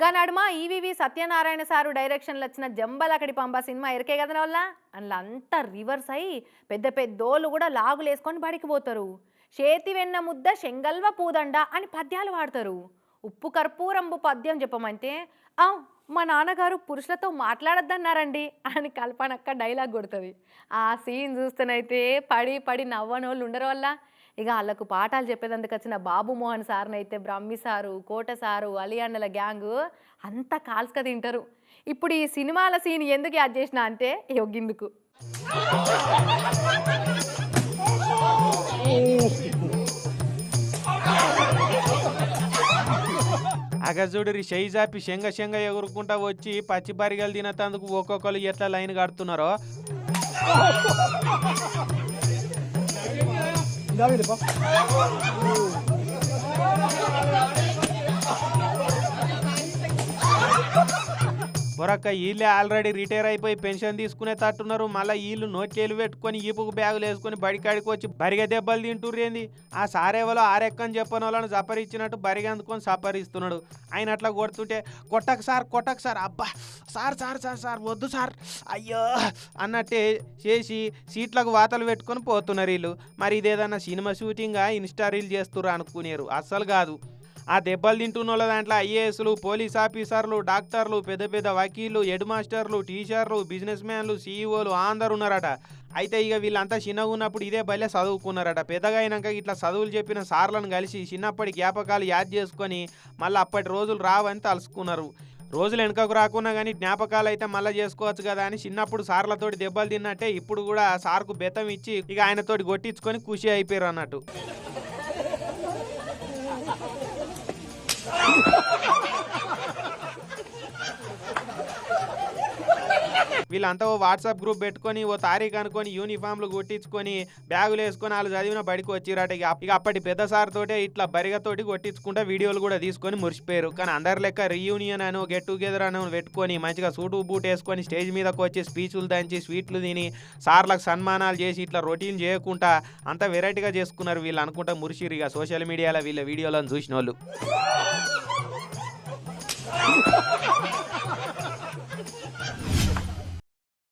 గా నడుమ EVV Satyanarayana sir డైరెక్షన్లో వచ్చిన జంబలకడి పంబ సినిమా ఎరికే కదా వల్ల అందులో అంతా రివర్స్ అయ్యి పెద్ద పెద్దోళ్ళు కూడా లాగులేసుకొని బడికి పోతారు. చేతి వెన్న ముద్ద శంగల్వ పూదండ అని పద్యాలు వాడతారు. ఉప్పు కర్పూరంబు పద్యం చెప్పమంటే ఆ మా నాన్నగారు పురుషులతో మాట్లాడొద్దన్నారండి అని కల్పనక్క డైలాగ్ కొడుతుంది. ఆ సీన్ చూస్తేనైతే పడి పడి నవ్వనోళ్ళు ఉండరు వల్ల ఇక వాళ్ళకు పాఠాలు చెప్పేదందుకు వచ్చిన బాబు మోహన్ సార్ని అయితే బ్రహ్మి సారు కోట సారు అలియాండల గ్యాంగ్ అంతా కాల్స్క తింటారు. ఇప్పుడు ఈ సినిమాల సీన్ ఎందుకు యాడ్ చేసిన అంటే యొగ్గిందుకు అగజుడు షైజాపి శంగ శంగ ఎగురుకుంటా వచ్చి పచ్చి బరిగలు తినేటందుకు ఒక్కొక్కరు ఎట్లా లైన్ కడుతున్నారో? Davide, pa. బొరక్క వీళ్ళే ఆల్రెడీ రిటైర్ అయిపోయి పెన్షన్ తీసుకునే తట్టున్నారు. మళ్ళీ వీళ్ళు నోట్లేలు పెట్టుకొని ఈపుకు బ్యాగులు వేసుకొని బడికాడికి వచ్చి బరిగ దెబ్బలు తింటుర్రేంది ఆ సారేవలో ఆరెక్కని చెప్పని వాళ్ళని సపరిచ్చినట్టు బరిగ అందుకొని సపరిస్తున్నాడు ఆయన అట్లా కొడుతుంటే కొట్టకు సార్ కొట్టకు సార్ అబ్బా! సార్ సార్ సార్ సార్ వద్దు సార్ అయ్యో! అన్నట్టే చేసి సీట్లకు వాతలు పెట్టుకొని పోతున్నారు వీళ్ళు. మరి ఇదేదన్నా సినిమా షూటింగా ఇన్స్టా రీల్ చేస్తుర్రు అనుకునేరు. అస్సలు కాదు. ఆ దెబ్బలు తింటున్న వాళ్ళ దాంట్లో ఐఏఎస్లు పోలీస్ ఆఫీసర్లు డాక్టర్లు పెద్ద పెద్ద వకీళ్ళు హెడ్ మాస్టర్లు టీచర్లు బిజినెస్ మ్యాన్లు సీఈఓలు అందరు ఉన్నారట. అయితే ఇక వీళ్ళంతా చిన్నగా ఉన్నప్పుడు ఇదే బల్లే చదువుకున్నారట. పెద్దగా అయినాక ఇట్లా చదువులు చెప్పిన సార్లను కలిసి చిన్నప్పటి జ్ఞాపకాలు యాద్ చేసుకొని మళ్ళీ అప్పటి రోజులు రావని తలుసుకున్నారు. రోజులు వెనుకకు రాకున్నా కానీ జ్ఞాపకాలు అయితే మళ్ళీ చేసుకోవచ్చు కదా అని చిన్నప్పుడు సార్లతోటి దెబ్బలు తిన్నట్టే ఇప్పుడు కూడా సార్కు బెత్తం ఇచ్చి ఇక ఆయనతోటి కొట్టించుకొని ఖుషి అయిపోయారు అన్నట్టు. వీళ్ళంతా ఓ వాట్సాప్ గ్రూప్ పెట్టుకొని ఓ తారీఖు అనుకొని యూనిఫామ్లు కొట్టించుకొని బ్యాగులు వేసుకొని వాళ్ళు చదివిన బడికి వచ్చిరట ఇక అప్పటి పెద్ద సార్ తోటే ఇట్లా బరిగతోటి కొట్టించుకుంటా వీడియోలు కూడా తీసుకొని మురిసిపోయారు. కానీ అందరి లెక్క రీయూనియన్ అను గెట్ టుగెదర్ అను పెట్టుకొని మంచిగా సూటు బూట్ వేసుకొని స్టేజ్ మీదకు వచ్చి స్పీచ్లు దంచి స్వీట్లు తిని సార్లకు సన్మానాలు చేసి ఇట్లా రొటీన్ చేయకుండా అంత వెరైటీగా చేసుకున్నారు వీళ్ళు అనుకుంటా మురిసిరు ఇక సోషల్ మీడియాలో వీళ్ళ వీడియోలను చూసిన వాళ్ళు